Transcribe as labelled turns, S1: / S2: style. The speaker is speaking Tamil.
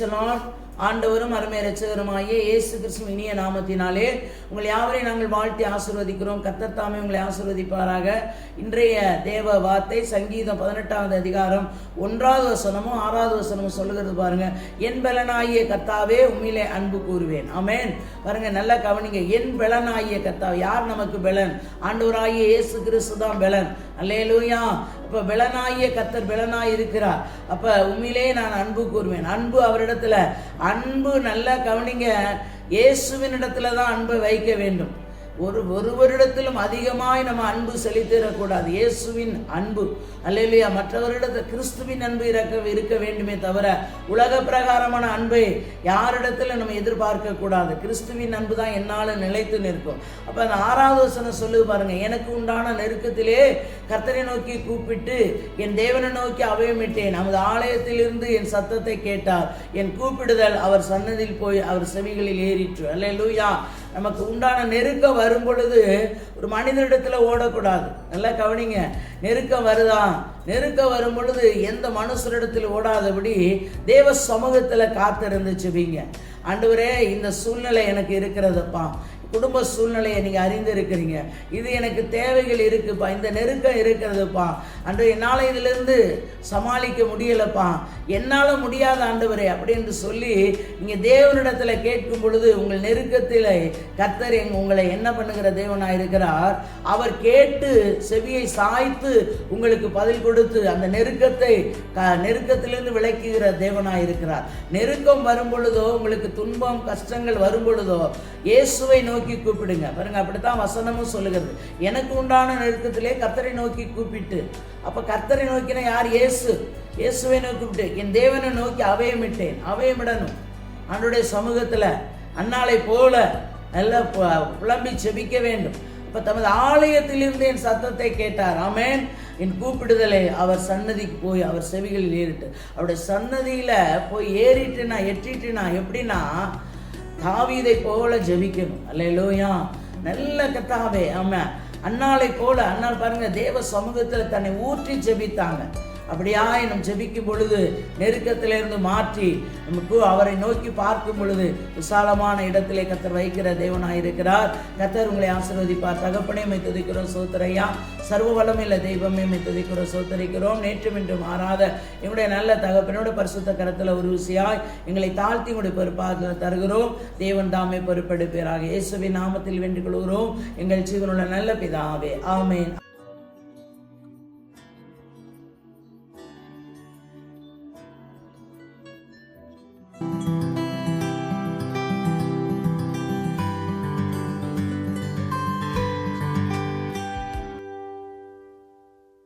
S1: பிரைசலான் ஆண்டவரும் அருமை ரட்சகருமாகிய இயேசு கிறிஸ்து இனிய நாமத்தினாலே உங்கள் யாவரையும் நாங்கள் வாழ்த்தி ஆசீர்வதிக்கிறோம். கத்தத்தாமே உங்களை ஆசிர்வதிப்பாராக. இன்றைய தேவ வார்த்தை சங்கீதம் பதினெட்டாவது அதிகாரம் ஒன்றாவது வசனமும் ஆறாவது வசனமும் சொல்லுகிறது பாருங்க. என் பலனாகிய கத்தாவே உண்மையிலே அன்பு கூறுவேன். அமேன் பாருங்க நல்லா கவனிங்க. என் பலனாகிய கத்தா யார் நமக்கு பலன்? ஆண்டவராகிய இயேசு கிறிஸ்து தான் பலன். அல்லேலூயா. இப்போ பலனாகிய கத்தர் பலனாய் இருக்கிறார் அப்போ உண்மையிலே நான் அன்பு கூறுவேன். அன்பு அவரிடத்துல அன்பு நல்லா கவனிங்க. இயேசுவின் இடத்துல தான் அன்பை வைக்க வேண்டும். ஒரு ஒருவரிடத்திலும் அதிகமாய் நம்ம அன்பு செலுத்திடக்கூடாது. இயேசுவின் அன்பு. அல்லையா மற்றவரிடத்தில் கிறிஸ்துவின் அன்பு இறக்க இருக்க வேண்டுமே தவிர உலக பிரகாரமான அன்பை யாரிடத்துல நம்ம எதிர்பார்க்க கூடாது கிறிஸ்துவின் அன்பு தான் என்னால் நிலைத்து நிற்கும். அப்போ அந்த ஆறாவது வசனம் சொல்லு பாருங்க. எனக்கு உண்டான நெருக்கத்திலே கர்த்தரை நோக்கி கூப்பிட்டு என் தேவனை நோக்கி அவயமிட்டேன். நமது ஆலயத்திலிருந்து என் சத்தத்தை கேட்டார். என் கூப்பிடுதல் அவர் சன்னதியில் போய் அவர் செவிகளில் ஏறிற்று. அல்ல லூயா நமக்கு உண்டான நெருக்கம் வரும் பொழுது ஒரு மனிதனிடத்தில் ஓடக்கூடாது. நல்லா கவனிங்க. நெருக்கம் வருதா? நெருக்கம் வரும் பொழுது எந்த மனுஷரிடத்தில் ஓடாதபடி தேவ சமூகத்தில் காத்திருந்து செபிங்க ஆண்டவரே இந்த சூழ்நிலை எனக்கு இருக்கிறதுப்பா. குடும்ப சூழ்நிலையை நீங்கள் அறிந்திருக்கிறீங்க. இது எனக்கு தேவைகள் இருக்குப்பா. இந்த நெருக்கம் இருக்கிறதுப்பா. அன்று என்னால் இதிலிருந்து சமாளிக்க முடியலப்பா. என்னால் முடியாத ஆண்டவரே அப்படின்னு சொல்லி நீங்கள் தேவனிடத்தில் கேட்கும் பொழுது உங்கள் நெருக்கத்தில் கர்த்தர் எங் உங்களை என்ன பண்ணுகிற தேவனாக இருக்கிறார். அவர் கேட்டு செவியை சாய்த்து உங்களுக்கு பதில் கொடுத்து அந்த நெருக்கத்தை க நெருக்கத்திலிருந்து விளக்குகிற தேவனாக இருக்கிறார். நெருக்கம் வரும் பொழுதோ உங்களுக்கு துன்பம் கஷ்டங்கள் வரும் பொழுதோ இயேசுவை நோக்கி நோக்கி கூப்பிடுங்க. பாருங்க அப்படித்தான் வசனமும் சொல்லுகிறது. எனக்கு உண்டான நெருக்கத்திலே கர்த்தரை நோக்கி கூப்பிட்டு அப்ப கர்த்தரை நோக்கினா யார்? இயேசு. இயேசுவை நோக்கி கூப்பிட்டு என் தேவனை நோக்கி அவையமிட்டேன் அவயமிடணும். அவனுடைய சமூகத்துல அன்னாலை போல நல்ல புலம்பி செபிக்க வேண்டும். இப்போ தமது ஆலயத்திலிருந்து என் சத்தத்தை கேட்டார். ஆமேன். என் கூப்பிடுதலை அவர் சன்னதிக்கு போய் அவர் செவிகளில் ஏறிட்டு அவருடைய சன்னதியில போய் ஏறிட்டுனா எட்டிட்டுனா எப்படின்னா தாவீதை போல ஜபிக்கணும். அல்லேலூயா. நல்ல கத்தாவே ஆமா அன்னாளை போல. அண்ணா பாருங்க தேவ சமூகத்தில் தன்னை ஊற்றி ஜெபித்தாங்க. அப்படியா நம்ம ஜெபிக்கும் பொழுது நெருக்கத்திலிருந்து மாற்றி நமக்கு அவரை நோக்கி பார்க்கும் பொழுது விசாலமான இடத்திலே கத்தர் வைக்கிற தேவனாய் இருக்கிறார். கத்தர் உங்களை ஆசீர்வதிப்பார். தகப்பனே மை துதிக்கிறோம் சோத்தரையா சர்வ வளமில்ல தெய்வமே மை துதிக்கிறோம் சோத்தரிக்கிறோம். நேற்றும் இன்று மாறாத எங்களுடைய நல்ல தகப்பனோட பரிசுத்த கரத்தில் ஒரு ருசியாய் எங்களை தாழ்த்தி உடைய பொறுப்பாக தருகிறோம். தேவன் தாமே பொறுப்பெடுப்பீராக. இயேசுவின் நாமத்தில் வென்று கொள்கிறோம். எங்கள் ஜீவனுள்ள நல்ல பிதாவே. ஆமேன்.